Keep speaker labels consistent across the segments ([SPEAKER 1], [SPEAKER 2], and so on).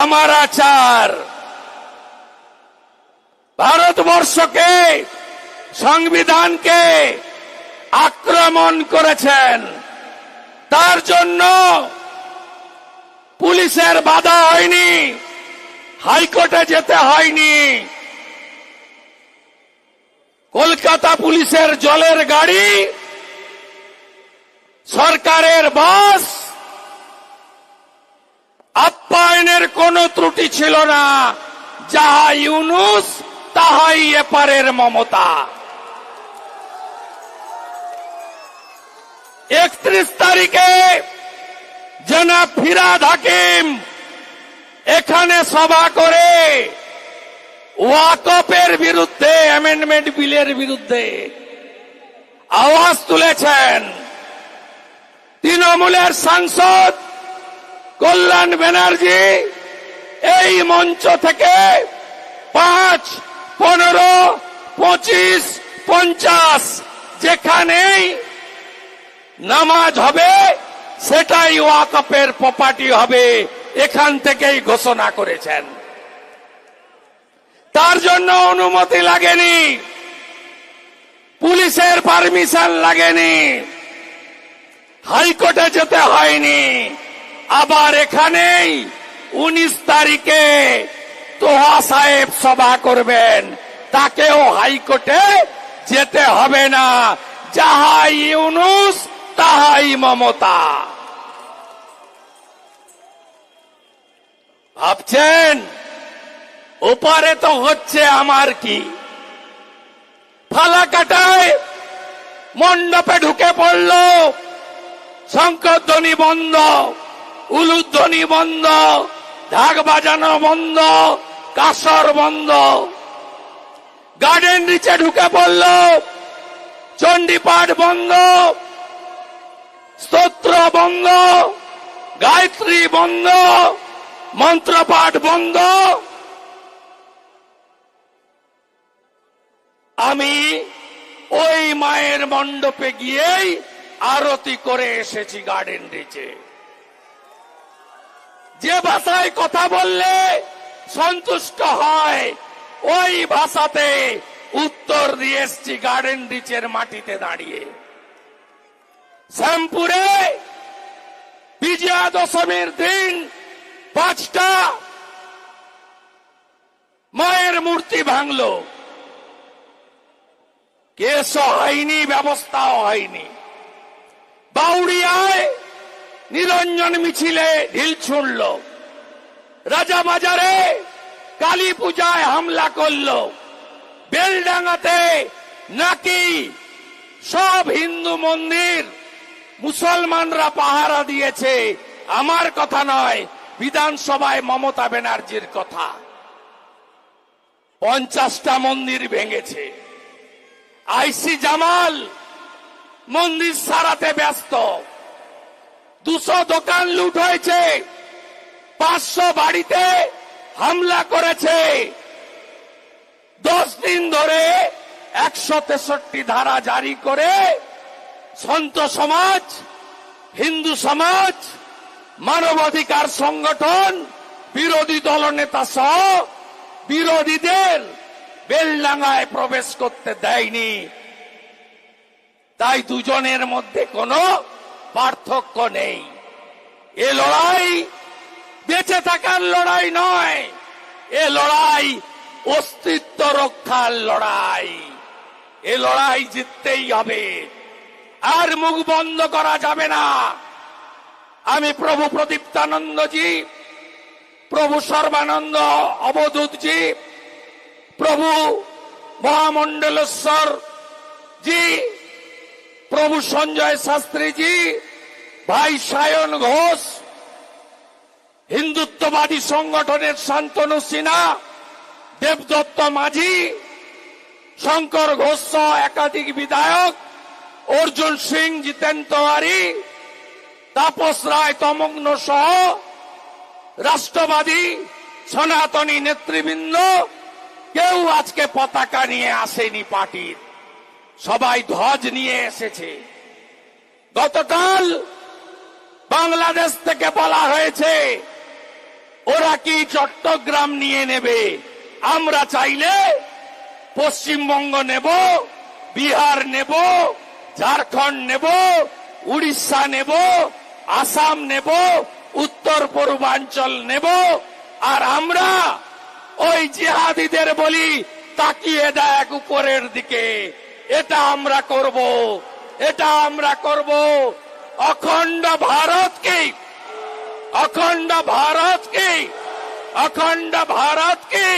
[SPEAKER 1] আমার আচার। ভারতবর্ষকে, সংবিধানকে আক্রমণ করেছেন। তার জন্য পুলিশের বাধা হয়নি, হাইকোর্টে যেতে হয়নি। কলকাতা পুলিশের জলের গাড়ি, সরকারের বাস কোনো ত্রুটি ছিল না। যাহা ইউনুস, তাহাই এপারের মমতা। একত্রিশ তারিখে জনাব ফিরাদ হাকিম এখানে সভা করে ওয়াকপের বিরুদ্ধে অ্যামেন্ডমেন্ট বিলের বিরুদ্ধে আওয়াজ তুলেছেন। তৃণমূলের সাংসদ কল্যাণ ব্যানার্জি এই মঞ্চ থেকে পাঁচ, পনেরো, পঁচিশ, পঞ্চাশ, যেখানেই নামাজ হবে, সেটাই ওয়াকপের প্রপার্টি হবে। এখান থেকেই ঘোষণা করেছেন। তার জন্য অনুমতি লাগেনি। পুলিশের পারমিশন লাগেনি। হাইকোর্টে যেতে হয়নি। আবার এখানেই উনিশ তারিখে তোহা সাহেব সভা করবেন। তাকেও হাইকোর্টে যেতে হবে না। যাহাই ইউনুস, তাহাই মমতা। ভাবছেন? ওপারে তো হচ্ছে আমার কি? ফালাকাটায় মণ্ডপে ঢুকে পড়ল। শঙ্করধ্বনি বন্ধ, উলুধ্বনি বন্ধ। ঢাক বাজানো বন্ধ, কাসর বন্ধ। গার্ডেন নিচে ঢুকে পড়ল, চণ্ডীপাঠ বন্ধ, স্তোত্র বন্ধ, গায়ত্রী বন্ধ, মন্ত্রপাঠ বন্ধ। আমি ওই মায়ের মণ্ডপে গিয়েই আরতি করে এসেছি গার্ডেন রিচে যে ভাষায় কথা বললে সন্তুষ্ট হয়, ওই ভাষাতে উত্তর দিয়ে এসছি গার্ডেন রিচের মাটিতে দাঁড়িয়ে। শ্যামপুরে বিজয়া দশমীর দিন পাঁচটা মায়ের মূর্তি ভাঙলো। কেসও হয়নি, ব্যবস্থাও হয়নি। বাউরিয়ায় নিরঞ্জন মিছিলে ঢিল ছুড়ল। রাজাবাজারে কালী পূজায় হামলা করল। বেলডাঙ্গাতে নাকি সব হিন্দু মন্দির মুসলমানরা পাহারা দিয়েছে? আমার কথা নয়, বিধানসভায় মমতা ব্যানার্জির কথা। পঞ্চাশটা মন্দির ভেঙেছে। আইসি জামাল মন্দির সারাতে ব্যস্ত। দুশো দোকান লুট হয়েছে। পাঁচশো বাড়িতে হামলা করেছে। দশ দিন ধরে একশো তেষট্টি ধারা জারি করে সন্ত সমাজ, হিন্দু সমাজ, মানবাধিকার সংগঠন, বিরোধী দলনেতা সহ বিরোধীদের বেলডাঙ্গায় প্রবেশ করতে দেয়নি। তাই দুজনের মধ্যে কোনো পার্থক্য নেই। এ লড়াই বেঁচে থাকার লড়াই নয়, এ লড়াই অস্তিত্ব রক্ষার লড়াই। এ লড়াই জিততেই হবে, আর মুখ বন্ধ করা যাবে না। আমি প্রভু প্রদীপ্তানন্দজি, প্রভু সর্বানন্দ অবধূতজি, প্রভু মহামণ্ডলেশ্বর জি প্রভু সঞ্জয় শাস্ত্রীজি ভাই সায়ন ঘোষ, হিন্দুত্ববাদী সংগঠনের শান্তনু সিনহা, দেবদত্ত মাঝি, শঙ্কর ঘোষ একাধিক বিধায়ক, অর্জুন সিং জিতেন তেওয়ারি, তাপস রায় তমগ্ন সহ রাষ্ট্রবাদী সনাতনী নেতৃবৃন্দ, কেউ আজকে পতাকা নিয়ে আসেনি পার্টির। সবাই ধ্বজ নিয়ে এসেছে। গতকাল বাংলাদেশ থেকে বলা হয়েছে, ওরা কি চট্টগ্রাম নিয়ে নেবে? আমরা চাইলে পশ্চিমবঙ্গ নেব, বিহার নেব, ঝাড়খণ্ড নেব, উড়িষ্যা নেব, আসাম নেব, উত্তর পূর্বাঞ্চল নেব। আর আমরা ওই জিহাদিদের বলি, তাকিয়ে দেখ উপরের দিকে। এটা আমরা করব, এটা আমরা করব। অখণ্ড ভারতকে অখণ্ড ভারত কি? অখণ্ড ভারত কি?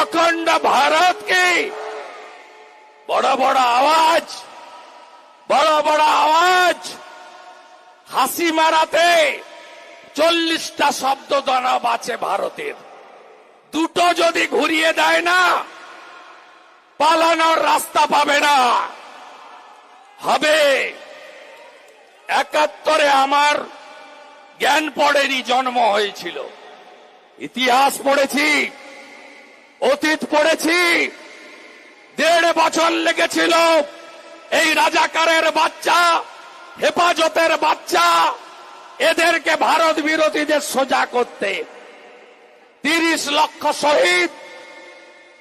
[SPEAKER 1] অখণ্ড ভারত কি? বড় বড় আওয়াজ, বড় বড় আওয়াজ। হাসি মারাতে চল্লিশটা শব্দ দানব আছে ভারতের। দুটো যদি ঘুরিয়ে দেয় না, পালানোর রাস্তা পাবে না। হবে একাত্তরে আমার জ্ঞান পড়েনি, জন্ম হয়েছিল। ইতিহাস পড়েছি, অতীত পড়েছি, দেড় বছর লেগেছিল এই রাজাকারের বাচ্চা, হেফাজতের বাচ্চা, এদেরকে ভারত বিরোধীদের সোজা করতে। তিরিশ লক্ষ শহীদ,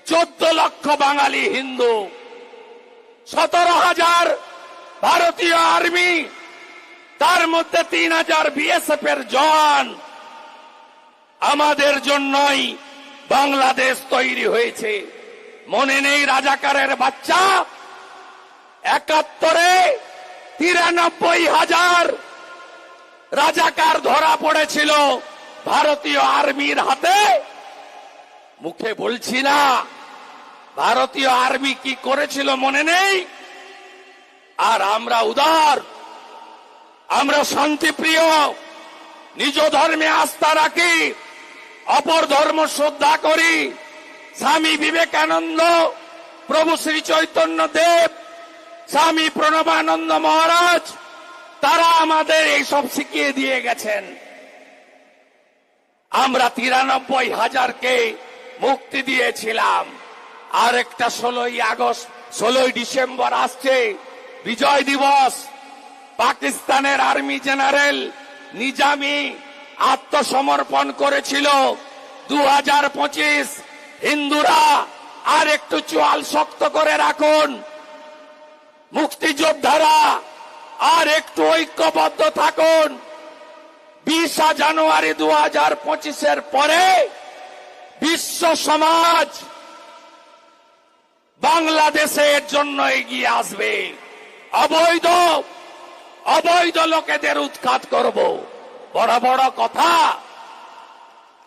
[SPEAKER 1] চোদ্দ লক্ষ বাঙালি হিন্দু, সতেরো হাজার ভারতীয় আর্মি তার মধ্যে তিন হাজার বিএসএফ এর জওয়ান আমাদের জন্যই বাংলাদেশ তৈরি হয়েছে। মনে নেই রাজাকারের বাচ্চা? একাত্তরে তিরানব্বই হাজার রাজাকার ধরা পড়েছিল ভারতীয় আর্মির হাতে। মুখে বলছি না, ভারতীয় আর্মি কি করেছিল মনে নেই? আর আমরা উদার আমরা শান্তিপ্রিয়। নিজ ধর্মে আস্থা রাখি, অপর ধর্ম শ্রদ্ধা করি। স্বামী বিবেকানন্দ, প্রভু শ্রী চৈতন্য দেব, স্বামী প্রণবানন্দ মহারাজ, তারা আমাদের এইসব শিখিয়ে দিয়ে গেছেন। আমরা তিরানব্বই হাজারকে মুক্তি দিয়েছিলাম। আর একটা ষোলোই আগস্ট, ষোলোই ডিসেম্বর আসছে, বিজয় দিবস। পাকিস্তানের আর্মি জেনারেল নিজামি আত্মসমর্পণ করেছিল। দু হাজার পঁচিশ, হিন্দুরা আর একটু চোয়াল শক্ত করে রাখুন। মুক্তিযোদ্ধারা আর একটু ঐক্যবদ্ধ থাকুন। বিশা জানুয়ারি দু হাজার পঁচিশের পরে বিশ্ব সমাজ বাংলাদেশের জন্য এগিয়ে আসবে। অবৈধ অবৈধ লোকেদের উৎখাত করব। বড় বড় কথা।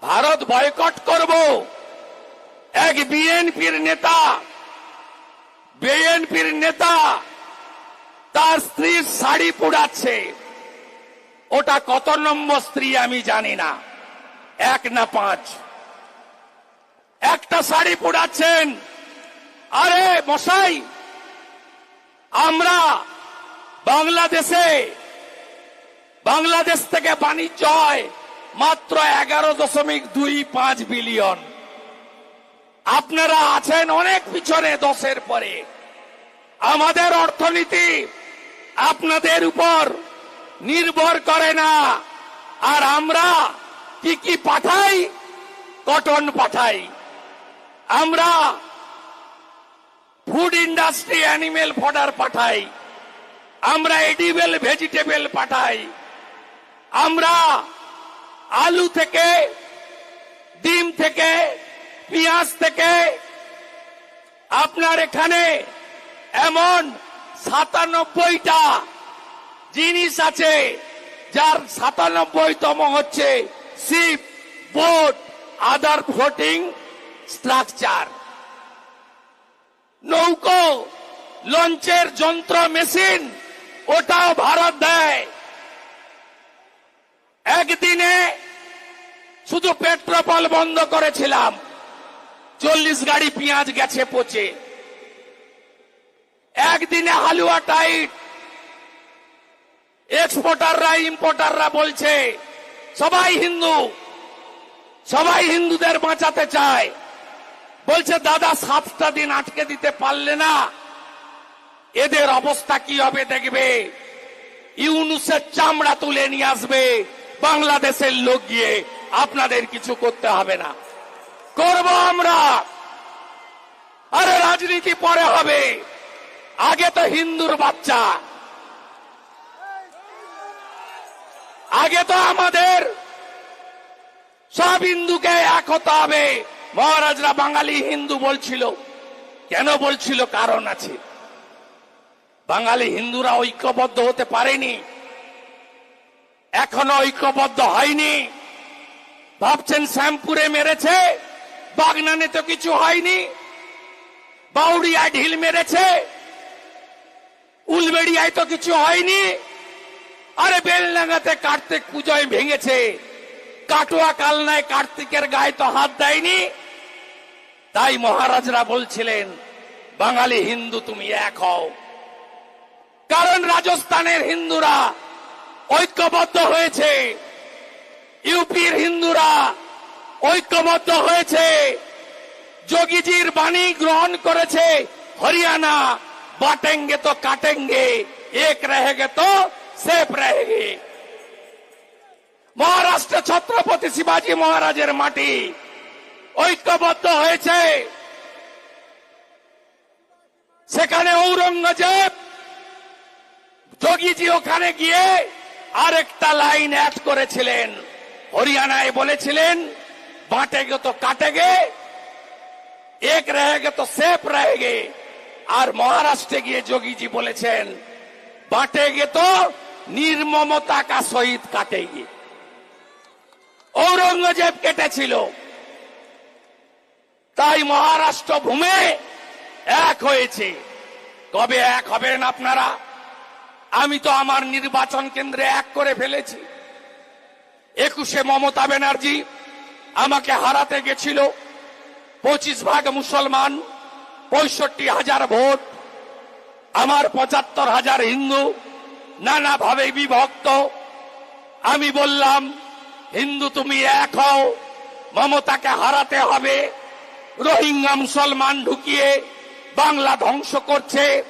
[SPEAKER 1] ভারত বয়কট করব। এক বিএনপির নেতা বিএনপির নেতা, তার স্ত্রীর শাড়ি পুড়াচ্ছে। ওটা কত নম্বর স্ত্রী আমি জানি না। এক না পাঁচ। একটা শাড়ি পুড়াচ্ছেন। আরে মশাই, আমরা বাংলাদেশে, বাংলাদেশ থেকে বাণিজ্য হয় মাত্র এগারো দশমিক দুই পাঁচ বিলিয়ন। আপনারা আছেন অনেক পিছনে দশের পরে। আমাদের অর্থনীতি আপনাদের উপর নির্ভর করে না। আর আমরা কি কি পাঠাই? কটন পাঠাই। আমরা ফুড ইন্ডাস্ট্রি অ্যানিমেল ফডার পাঠাই। আমরা এডিবেল ভেজিটেবল পাঠাই। আমরা আলু থেকে, ডিম থেকে, পেঁয়াজ থেকে, আপনার এখানে এমন সাতানব্বইটা জিনিস আছে, যার সাতানব্বইতম হচ্ছে ship boat, other floating structure. নৌকো, লঞ্চের যন্ত্র, মেশিন ওটাও ভারত দেয়। একদিনে শুধু পেট্রোপল বন্ধ করেছিলাম, চল্লিশ গাড়ি পেঁয়াজ গেছে পচে। একদিনে হালুয়া টাইট। এক্সপোর্টাররা, ইম্পোর্টাররা বলছে, সবাই হিন্দু, সবাই হিন্দুদের বাঁচাতে চায়। বলছে, দাদা সাতটা দিন আটকে দিতে পারলে না। এদের অবস্থা কি হবে দেখবে? ইউনুসের চামড়া তুলে নিয়ে আসবে, বাংলাদেশের লোক গিয়ে আপনাদের কিছু করতে হবে না। করব আমরা। আরে রাজনীতি পরে হবে। আগে তো হিন্দুর বাচ্চা। আগে তো আমাদের। সব হিন্দুকে এক হতে হবে। মহারাজরা বাঙালি হিন্দু বলছিল। কেন বলছিল? কারণ আছে। বাঙালি হিন্দুরা ঐক্যবদ্ধ হতে পারেনি। এখনও ঐক্যবদ্ধ হয়নি। ভাবছেন শ্যামপুরে মেরেছে, বাগনানে তো কিছু হয়নি। বাউরিয়ায় ঢিল মেরেছে, উলবেড়িয়ায় তো কিছু হয়নি। আরে বেলডাঙ্গাতে কার্তিক পুজোয় ভেঙেছে, কাটুয়া কালনায় কার্তিকের গায়ে তো হাত দেয়নি। তাই মহারাজরা বলছিলেন, বাঙালি হিন্দু তুমি এক হও। কারণ রাজস্থানের হিন্দুরা ঐক্যবদ্ধ হয়েছে। ইউপির হিন্দুরা ঐক্যবদ্ধ হয়েছে। যোগীজির বাণী গ্রহণ করেছে। হরিয়ানা বাটেঙ্গে তো কাটেঙ্গে, এক রহেগে তো সেফ রহেগে। মহারাষ্ট্র ছত্রপতি শিবাজী মহারাজের মাটি ঐক্যবদ্ধ হয়েছে। সেখানে ঔরঙ্গজেব যোগীজি ওখানে গিয়ে আরেকটা লাইন অ্যাড করেছিলেন। হরিয়ানায় বলেছিলেন, বাঁটে গে তো কাটে গে, এক রহেগে তো সেফ রহেগে আর মহারাষ্ট্রে গিয়ে যোগীজি বলেছেন, বাঁটে গে তো নির্মমতা কা সহিত কাটে গে। ঔরঙ্গজেব কেটেছিল। তাই মহারাষ্ট্র ভূমে এক হয়েছে। কবে এক হবেন আপনারা? আমি তো আমার নির্বাচন কেন্দ্রে এক করে ফেলেছি। একুশে মমতা ব্যানার্জি আমাকে হারাতে গেছিল। পঁচিশ ভাগ মুসলমান, পঁয়ষট্টি হাজার ভোট। আমার পঁচাত্তর হাজার হিন্দু নানাভাবে বিভক্ত। আমি বললাম, হিন্দু তুমি এক হও, মমতাকে হারাতে হবে। রোহিঙ্গা মুসলমান ঢুকিয়ে বাংলা ধ্বংস করছে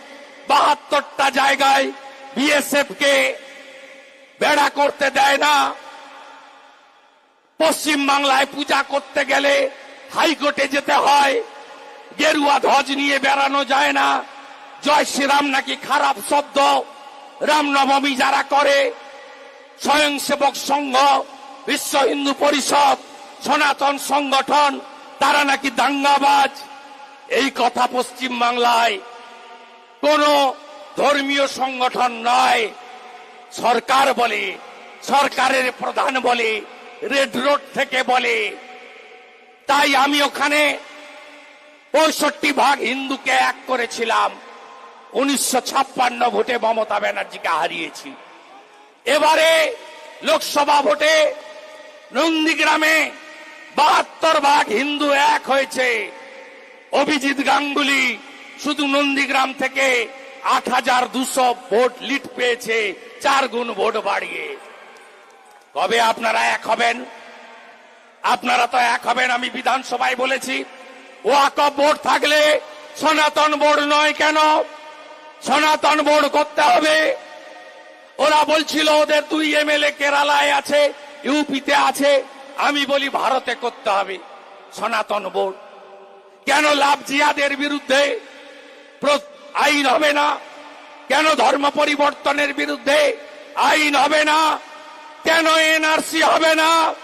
[SPEAKER 1] বাহাত্তরটা জায়গায়। বিএসএফ কে বেড়া করতে দেয় না। পশ্চিম বাংলায় পূজা করতে গেলে হাইকোর্টে যেতে হয়। গেরুয়া ধ্বজ নিয়ে বেড়ানো যায় না। জয় শ্রীরাম নাকি খারাপ শব্দ? রামনবমী যারা করে, স্বয়ংসেবক সংঘ, বিশ্ব হিন্দু পরিষদ, সনাতন সংগঠন, তারা নাকি দাঙ্গাবাজ? এই কথা পশ্চিম বাংলায় কোন ধর্মীয় সংগঠন নয়। সরকার বলে, সরকারের প্রধান বলে, রেড রোড থেকে বলে। তাই আমি ওখানে পঁয়ষট্টি ভাগ হিন্দুকে এক করেছিলাম। উনিশশো ছাপ্পান্ন ভোটে মমতা ব্যানার্জিকে হারিয়েছি। এবারে লোকসভা ভোটে নন্দীগ্রামে বাহাত্তর ভাগ হিন্দু এক হয়েছে। অভিজিৎ গাঙ্গুলি শুধু নন্দীগ্রাম থেকে আট হাজার দুশো ভোট লিড পেয়েছে, চার গুণ ভোট বাড়িয়ে। কবে আপনারা এক হবেন? আপনারা তো এক হবেন, আমি বিধানসভায় বলেছি। ওয়াকফ বোর্ড থাকলে সনাতন বোর্ড নয় কেন? সনাতন বোর্ড করতে হবে। ওরা বলছিল, ওদের দুই এমএলএ কেরালায় আছে, ইউপিতে আছে। আমি বলি, ভারতে করতে হবে সনাতন বোর্ড। কেন লাভ জিয়াদের বিরুদ্ধে? আইন হবে না। কেন ধর্ম পরিবর্তনের বিরুদ্ধে আইন হবে না? কেন এনআরসি হবে না?